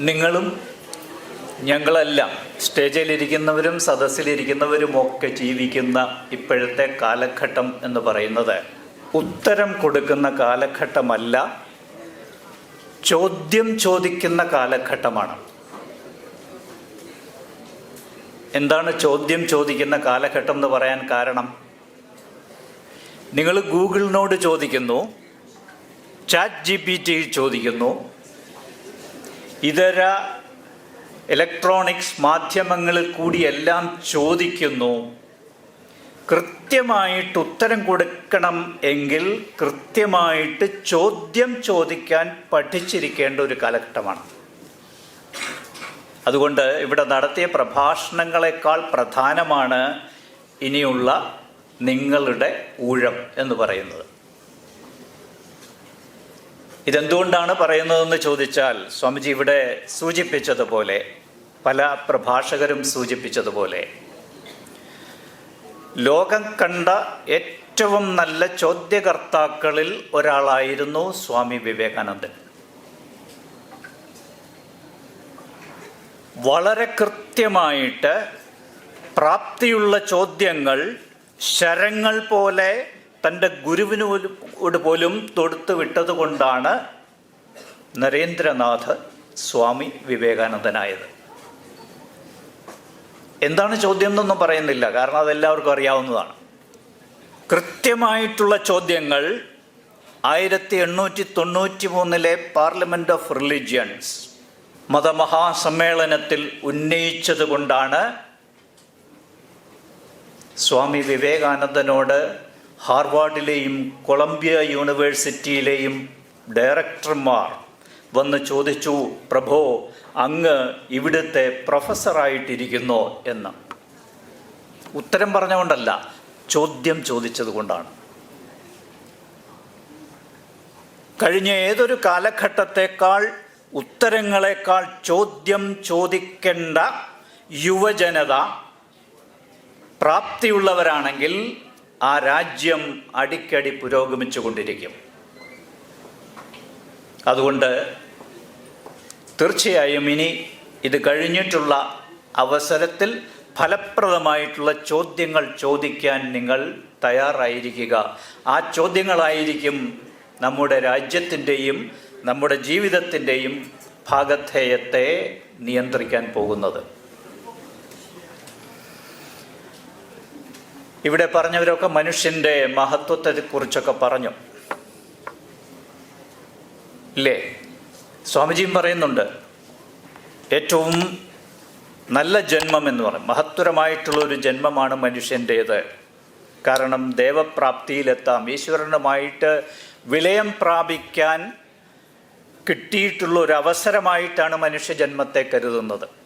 നിങ്ങളും ഞങ്ങളെല്ലാം സ്റ്റേജിലിരിക്കുന്നവരും സദസ്സിലിരിക്കുന്നവരും ഒക്കെ ജീവിക്കുന്ന ഇപ്പോഴത്തെ കാലഘട്ടം എന്ന് പറയുന്നത് ഉത്തരം കൊടുക്കുന്ന കാലഘട്ടമല്ല ചോദ്യം ചോദിക്കുന്ന കാലഘട്ടമാണ്. എന്താണ് ചോദ്യം ചോദിക്കുന്ന കാലഘട്ടം എന്ന് പറയാൻ കാരണം? നിങ്ങൾ ഗൂഗിളിനോട് ചോദിക്കുന്നു ചാറ്റ് ജി പി ടി ചോദിക്കുന്നു ഇതര ഇലക്ട്രോണിക്സ് മാധ്യമങ്ങളിൽ കൂടിയെല്ലാം ചോദിക്കുന്നു കൃത്യമായിട്ട് ഉത്തരം കൊടുക്കണം എങ്കിൽ കൃത്യമായിട്ട് ചോദ്യം ചോദിക്കാൻ പഠിച്ചിരിക്കേണ്ട ഒരു കാലഘട്ടമാണ്. അതുകൊണ്ട് ഇവിടെ നടത്തിയ പ്രഭാഷണങ്ങളെക്കാൾ പ്രധാനമാണ് ഇനിയുള്ള നിങ്ങളുടെ ഊഴം എന്ന് പറയുന്നത്. ഇതെന്തുകൊണ്ടാണ് പറയുന്നതെന്ന് ചോദിച്ചാൽ സ്വാമിജി ഇവിടെ സൂചിപ്പിച്ചതുപോലെ പല പ്രഭാഷകരും സൂചിപ്പിച്ചതുപോലെ ലോകം കണ്ട ഏറ്റവും നല്ല ചോദ്യകർത്താക്കളിൽ ഒരാളായിരുന്നു സ്വാമി വിവേകാനന്ദൻ. വളരെ കൃത്യമായിട്ട് പ്രാപ്തിയുള്ള ചോദ്യങ്ങൾ ശരങ്ങൾ പോലെ തന്റെ ഗുരുവിനോട് പോലും തൊടുത്തു വിട്ടതുകൊണ്ടാണ് നരേന്ദ്രനാഥ് സ്വാമി വിവേകാനന്ദനായത്. എന്താണ് ചോദ്യം എന്നൊന്നും പറയുന്നില്ല. കാരണം അതെല്ലാവർക്കും അറിയാവുന്നതാണ്. കൃത്യമായിട്ടുള്ള ചോദ്യങ്ങൾ ആയിരത്തി എണ്ണൂറ്റി തൊണ്ണൂറ്റി മൂന്നിലെ പാർലമെന്റ് ഓഫ് റിലിജിയൻസ് മതമഹാസമ്മേളനത്തിൽ ഉന്നയിച്ചതുകൊണ്ടാണ് സ്വാമി വിവേകാനന്ദനോട് ഹാർവാർഡിലെയും കൊളംബിയ യൂണിവേഴ്സിറ്റിയിലെയും ഡയറക്ടർമാർ വന്ന് ചോദിച്ചു പ്രഭോ അങ്ങ് ഇവിടുത്തെ പ്രൊഫസറായിട്ടിരിക്കുന്നോ എന്ന്. ഉത്തരം പറഞ്ഞുകൊണ്ടല്ല ചോദ്യം ചോദിച്ചതുകൊണ്ടാണ്. കഴിഞ്ഞ ഏതൊരു കാലഘട്ടത്തെക്കാൾ ഉത്തരങ്ങളെക്കാൾ ചോദ്യം ചോദിക്കേണ്ട യുവജനത പ്രാപ്തിയുള്ളവരാണെങ്കിൽ ആ രാജ്യം അടിക്കടി പുരോഗമിച്ചു കൊണ്ടിരിക്കും അതുകൊണ്ട് തീർച്ചയായും ഇനി ഇത് കഴിഞ്ഞിട്ടുള്ള അവസരത്തിൽ ഫലപ്രദമായിട്ടുള്ള ചോദ്യങ്ങൾ ചോദിക്കാൻ നിങ്ങൾ തയ്യാറായിരിക്കുക. ആ ചോദ്യങ്ങളായിരിക്കും നമ്മുടെ രാജ്യത്തിന്റെയും നമ്മുടെ ജീവിതത്തിന്റെയും ഭാഗധേയത്തെ നിയന്ത്രിക്കാൻ പോകുന്നത്. ഇവിടെ പറഞ്ഞവരൊക്കെ മനുഷ്യന്റെ മഹത്വത്തെക്കുറിച്ചൊക്കെ പറഞ്ഞു. ഇല്ലേ? സ്വാമിജിയും പറയുന്നുണ്ട് ഏറ്റവും നല്ല ജന്മം എന്ന് പറയും. മഹത്വരമായിട്ടുള്ള ഒരു ജന്മമാണ് മനുഷ്യന്റേത് കാരണം ദേവപ്രാപ്തിയിലെത്താം. ഈശ്വരനുമായിട്ട് വിലയം പ്രാപിക്കാൻ കിട്ടിയിട്ടുള്ള ഒരു അവസരമായിട്ടാണ് മനുഷ്യജന്മത്തെ കരുതുന്നത്.